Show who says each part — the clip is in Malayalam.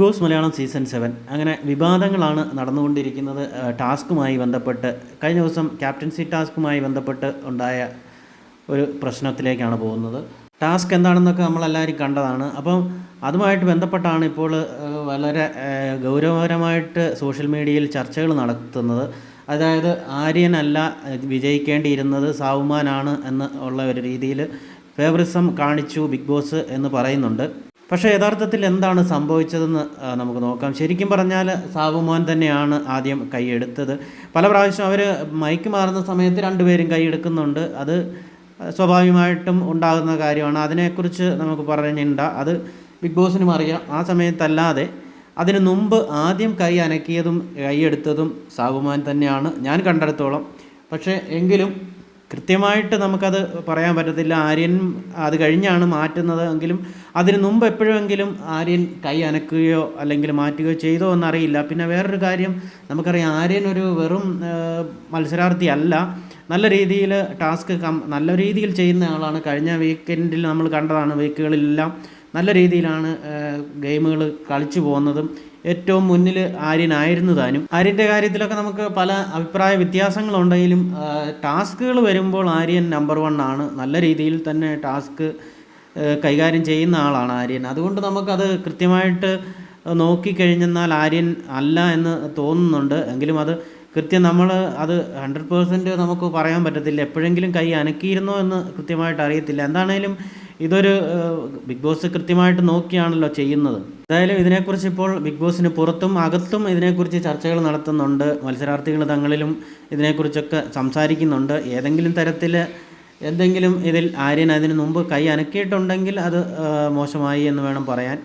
Speaker 1: Boss Malayalam season seven. അങ്ങനെ വിവാദങ്ങളാണ് നടന്നുകൊണ്ടിരിക്കുന്നത്. ടാസ്കുമായി ബന്ധപ്പെട്ട് കഴിഞ്ഞ ദിവസം ക്യാപ്റ്റൻസി ടാസ്കുമായി ബന്ധപ്പെട്ട് ഉണ്ടായ ഒരു പ്രശ്നത്തിലേക്കാണ് പോകുന്നത്. ടാസ്ക് എന്താണെന്നൊക്കെ നമ്മളെല്ലാവരും കണ്ടതാണ്. അപ്പം അതുമായിട്ട് ബന്ധപ്പെട്ടാണ് ഇപ്പോൾ വളരെ ഗൗരവപരമായിട്ട് സോഷ്യൽ മീഡിയയിൽ ചർച്ചകൾ നടത്തുന്നത്. അതായത് ആര്യനല്ല വിജയിക്കേണ്ടിയിരുന്നത് സാവുമാനാണ് എന്ന് ഉള്ള ഒരു രീതിയിൽ ഫേവറിസം കാണിച്ചു ബിഗ് ബോസ് എന്ന് പറയുന്നുണ്ട്. പക്ഷേ യഥാർത്ഥത്തിൽ എന്താണ് സംഭവിച്ചതെന്ന് നമുക്ക് നോക്കാം. ശരിക്കും പറഞ്ഞാൽ സാബുമോൻ തന്നെയാണ് ആദ്യം കൈയെടുത്തത് പല പ്രാവശ്യം അവർ മൈക്ക് മാറുന്ന സമയത്ത് രണ്ടുപേരും കൈയെടുക്കുന്നുണ്ട് അത് സ്വാഭാവികമായിട്ടും ഉണ്ടാകുന്ന കാര്യമാണ്. അതിനെക്കുറിച്ച് നമുക്ക് പറഞ്ഞിട്ടുണ്ട് അത് ബിഗ് ബോസിനും അറിയാം. ആ സമയത്തല്ലാതെ അതിന് മുമ്പ് ആദ്യം കൈ അനക്കിയതും കൈയെടുത്തതും സാബുമാൻ തന്നെയാണ്. ഞാൻ കണ്ടെടുത്തോളം. പക്ഷേ എങ്കിലും കൃത്യമായിട്ട് നമുക്കത് പറയാൻ പറ്റത്തില്ല. ആര്യൻ അത് കഴിഞ്ഞാണ് മാറ്റുന്നത് എങ്കിലും അതിന് മുമ്പ് എപ്പോഴെങ്കിലും ആര്യൻ കൈ അനക്കുകയോ അല്ലെങ്കിൽ മാറ്റുകയോ ചെയ്തോ എന്നറിയില്ല. പിന്നെ വേറൊരു കാര്യം നമുക്കറിയാം ആര്യൻ ഒരു വെറും മത്സരാർത്ഥി അല്ല. നല്ല രീതിയിൽ ടാസ്ക് കം നല്ല രീതിയിൽ ചെയ്യുന്ന ആളാണ്. കഴിഞ്ഞ വീക്കെൻഡിൽ നമ്മൾ കണ്ടതാണ് വീക്കുകളിലെല്ലാം നല്ല രീതിയിലാണ് ഗെയിമുകൾ കളിച്ചു പോകുന്നതും ഏറ്റവും മുന്നിൽ ആര്യനായിരുന്നു താനും ആര്യന്റെ കാര്യത്തിലൊക്കെ നമുക്ക് പല അഭിപ്രായ വ്യത്യാസങ്ങളുണ്ടെങ്കിലും ടാസ്കുകൾ വരുമ്പോൾ ആര്യൻ നമ്പർ വൺ ആണ്. നല്ല രീതിയിൽ തന്നെ ടാസ്ക് കൈകാര്യം ചെയ്യുന്ന ആളാണ് ആര്യൻ. അതുകൊണ്ട് നമുക്കത് കൃത്യമായിട്ട് നോക്കിക്കഴിഞ്ഞെന്നാൽ ആര്യൻ അല്ല എന്ന് തോന്നുന്നുണ്ട്. എങ്കിലും അത് കൃത്യം നമ്മൾ അത് ഹൺഡ്രഡ് പേഴ്സന്റ് നമുക്ക് പറയാൻ പറ്റത്തില്ല. എപ്പോഴെങ്കിലും കൈ അനക്കിയിരുന്നോ എന്ന് കൃത്യമായിട്ട് അറിയത്തില്ല. എന്താണേലും ഇതൊരു ബിഗ് ബോസ് കൃത്യമായിട്ട് നോക്കിയാണല്ലോ ചെയ്യുന്നത്. എന്തായാലും ഇതിനെക്കുറിച്ച് ഇപ്പോൾ ബിഗ് ബോസിന് പുറത്തും അകത്തും ഇതിനെക്കുറിച്ച് ചർച്ചകൾ നടത്തുന്നുണ്ട്. മത്സരാർത്ഥികൾ തങ്ങളിലും ഇതിനെക്കുറിച്ചൊക്കെ സംസാരിക്കുന്നുണ്ട്. ഏതെങ്കിലും തരത്തിൽ എന്തെങ്കിലും ഇതിൽ ആര്യൻ അതിന് മുമ്പ് കൈ അനക്കിയിട്ടുണ്ടെങ്കിൽ അത് മോശമായി എന്ന് വേണം പറയാൻ.